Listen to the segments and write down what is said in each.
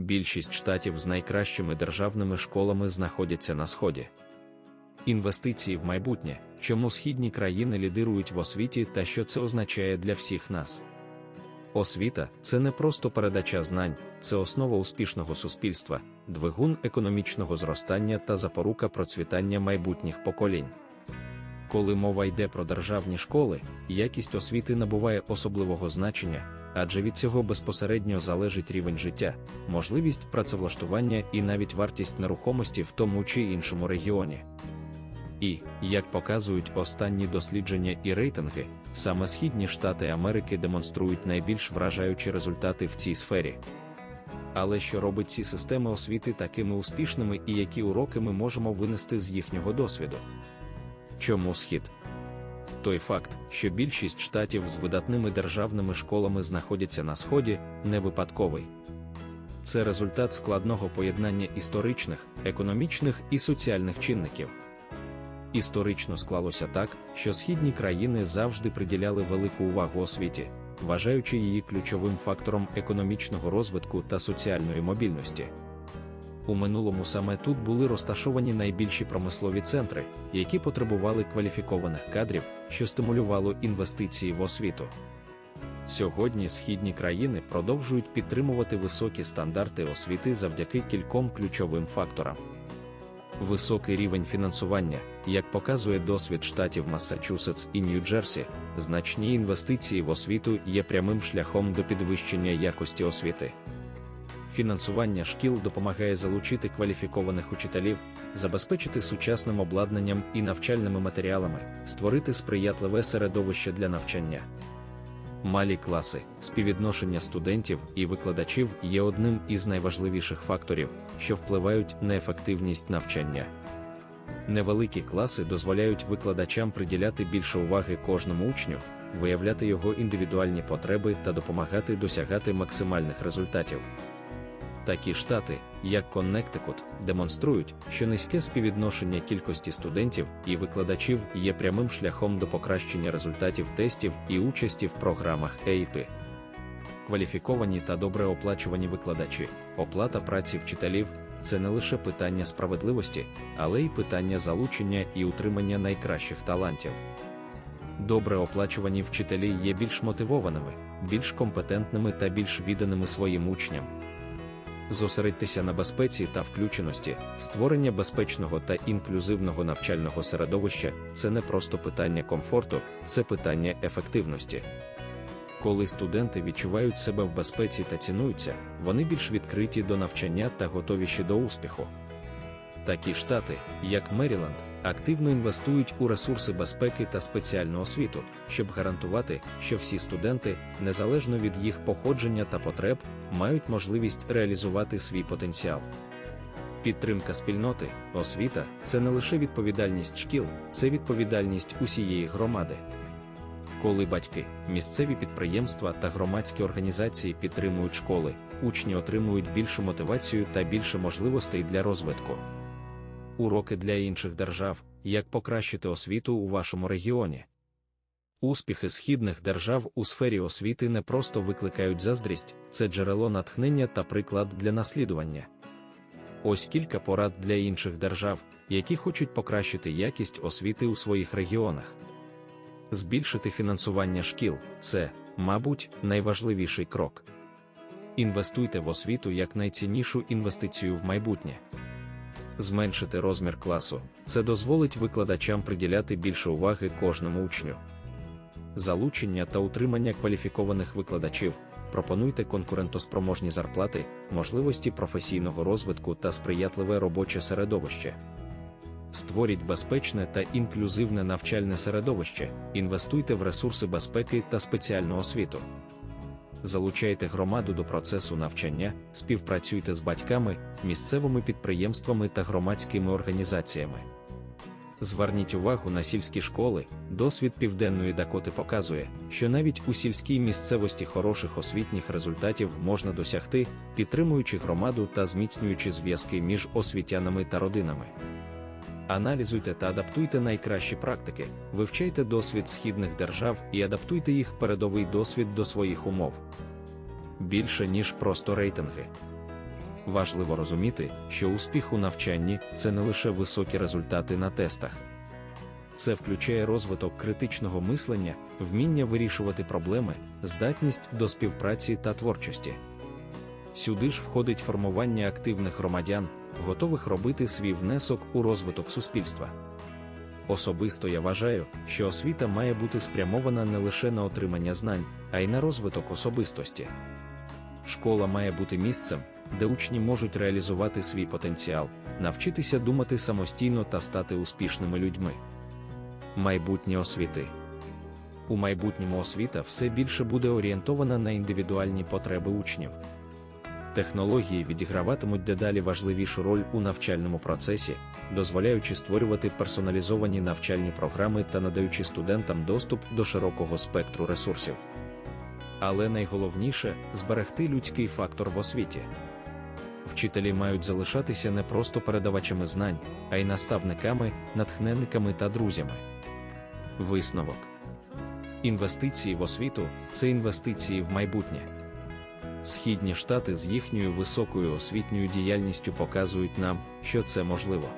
більшість штатів з найкращими державними школами знаходяться на сході. Інвестиції в майбутнє, чому східні країни лідирують в освіті та що це означає для всіх нас. Освіта це не просто передача знань, це основа успішного суспільства, двигун економічного зростання та запорука процвітання майбутніх поколінь. Коли мова йде про державні школи, якість освіти набуває особливого значення, адже від цього безпосередньо залежить рівень життя, можливість працевлаштування і навіть вартість нерухомості в тому чи іншому регіоні. І, як показують останні дослідження і рейтинги, саме Східні Штати Америки демонструють найбільш вражаючі результати в цій сфері. Але що робить ці системи освіти такими успішними і які уроки ми можемо винести з їхнього досвіду? Чому схід? Той факт, що більшість штатів з видатними державними школами знаходяться на сході, не випадковий. Це результат складного поєднання історичних, економічних і соціальних чинників. Історично склалося так, що східні країни завжди приділяли велику увагу освіті, вважаючи її ключовим фактором економічного розвитку та соціальної мобільності. У минулому саме тут були розташовані найбільші промислові центри, які потребували кваліфікованих кадрів, що стимулювало інвестиції в освіту. Сьогодні східні країни продовжують підтримувати високі стандарти освіти завдяки кільком ключовим факторам. Високий рівень фінансування, як показує досвід штатів Массачусетс і Нью-Джерсі, значні інвестиції в освіту є прямим шляхом до підвищення якості освіти. Фінансування шкіл допомагає залучити кваліфікованих учителів, забезпечити сучасним обладнанням і навчальними матеріалами, створити сприятливе середовище для навчання. Малі класи, співвідношення студентів і викладачів є одним із найважливіших факторів, що впливають на ефективність навчання. Невеликі класи дозволяють викладачам приділяти більше уваги кожному учню, виявляти його індивідуальні потреби та допомагати досягати максимальних результатів. Такі штати, як Коннектикут, демонструють, що низьке співвідношення кількості студентів і викладачів є прямим шляхом до покращення результатів тестів і участі в програмах EIP. Кваліфіковані та добре оплачувані викладачі, оплата праці вчителів це не лише питання справедливості, але й питання залучення і утримання найкращих талантів. Добре оплачувані вчителі є більш мотивованими, більш компетентними та більш відданими своїм учням. Зосередьтеся на безпеці та включеності, створення безпечного та інклюзивного навчального середовища це не просто питання комфорту, це питання ефективності. Коли студенти відчувають себе в безпеці та цінуються, вони більш відкриті до навчання та готовіші до успіху. Такі штати, як Меріленд, активно інвестують у ресурси безпеки та спеціальну освіту, щоб гарантувати, що всі студенти, незалежно від їх походження та потреб, мають можливість реалізувати свій потенціал. Підтримка спільноти, освіта це не лише відповідальність шкіл, це відповідальність усієї громади. Коли батьки, місцеві підприємства та громадські організації підтримують школи, учні отримують більшу мотивацію та більше можливостей для розвитку. Уроки для інших держав, як покращити освіту у вашому регіоні. Успіхи східних держав у сфері освіти не просто викликають заздрість, це джерело натхнення та приклад для наслідування. Ось кілька порад для інших держав, які хочуть покращити якість освіти у своїх регіонах. Збільшити фінансування шкіл це, мабуть, найважливіший крок. Інвестуйте в освіту як найціннішу інвестицію в майбутнє. Зменшити розмір класу це дозволить викладачам приділяти більше уваги кожному учню. Залучення та утримання кваліфікованих викладачів. Пропонуйте конкурентоспроможні зарплати, можливості професійного розвитку та сприятливе робоче середовище. Створіть безпечне та інклюзивне навчальне середовище, інвестуйте в ресурси безпеки та спеціальну освіту. Залучайте громаду до процесу навчання, співпрацюйте з батьками, місцевими підприємствами та громадськими організаціями. Зверніть увагу на сільські школи. Досвід Південної Дакоти показує, що навіть у сільській місцевості хороших освітніх результатів можна досягти, підтримуючи громаду та зміцнюючи зв'язки між освітянами та родинами. Аналізуйте та адаптуйте найкращі практики, вивчайте досвід східних держав і адаптуйте їх передовий досвід до своїх умов. Більше ніж просто рейтинги. Важливо розуміти, що успіх у навчанні це не лише високі результати на тестах. Це включає розвиток критичного мислення, вміння вирішувати проблеми, здатність до співпраці та творчості. Сюди ж входить формування активних громадян, готових робити свій внесок у розвиток суспільства. Особисто я вважаю, що освіта має бути спрямована не лише на отримання знань, а й на розвиток особистості. Школа має бути місцем, де учні можуть реалізувати свій потенціал, навчитися думати самостійно та стати успішними людьми. Майбутнє освіти у майбутньому освіта все більше буде орієнтована на індивідуальні потреби учнів. Технології відіграватимуть дедалі важливішу роль у навчальному процесі, дозволяючи створювати персоналізовані навчальні програми та надаючи студентам доступ до широкого спектру ресурсів. Але найголовніше зберегти людський фактор в освіті. Вчителі мають залишатися не просто передавачами знань, а й наставниками, натхненниками та друзями. Висновок інвестиції в освіту це інвестиції в майбутнє. Східні штати з їхньою високою освітньою діяльністю показують нам, що це можливо.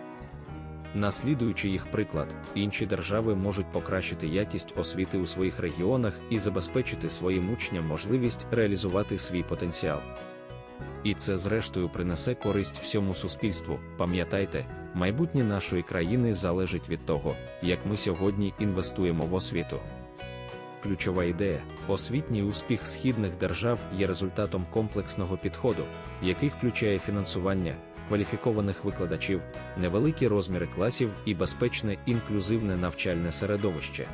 Наслідуючи їх приклад, інші держави можуть покращити якість освіти у своїх регіонах і забезпечити своїм учням можливість реалізувати свій потенціал. І це, зрештою, принесе користь всьому суспільству. Пам'ятайте, майбутнє нашої країни залежить від того, як ми сьогодні інвестуємо в освіту. Ключова ідея, освітній успіх східних держав є результатом комплексного підходу, який включає фінансування, кваліфікованих викладачів, невеликі розміри класів і безпечне інклюзивне навчальне середовище.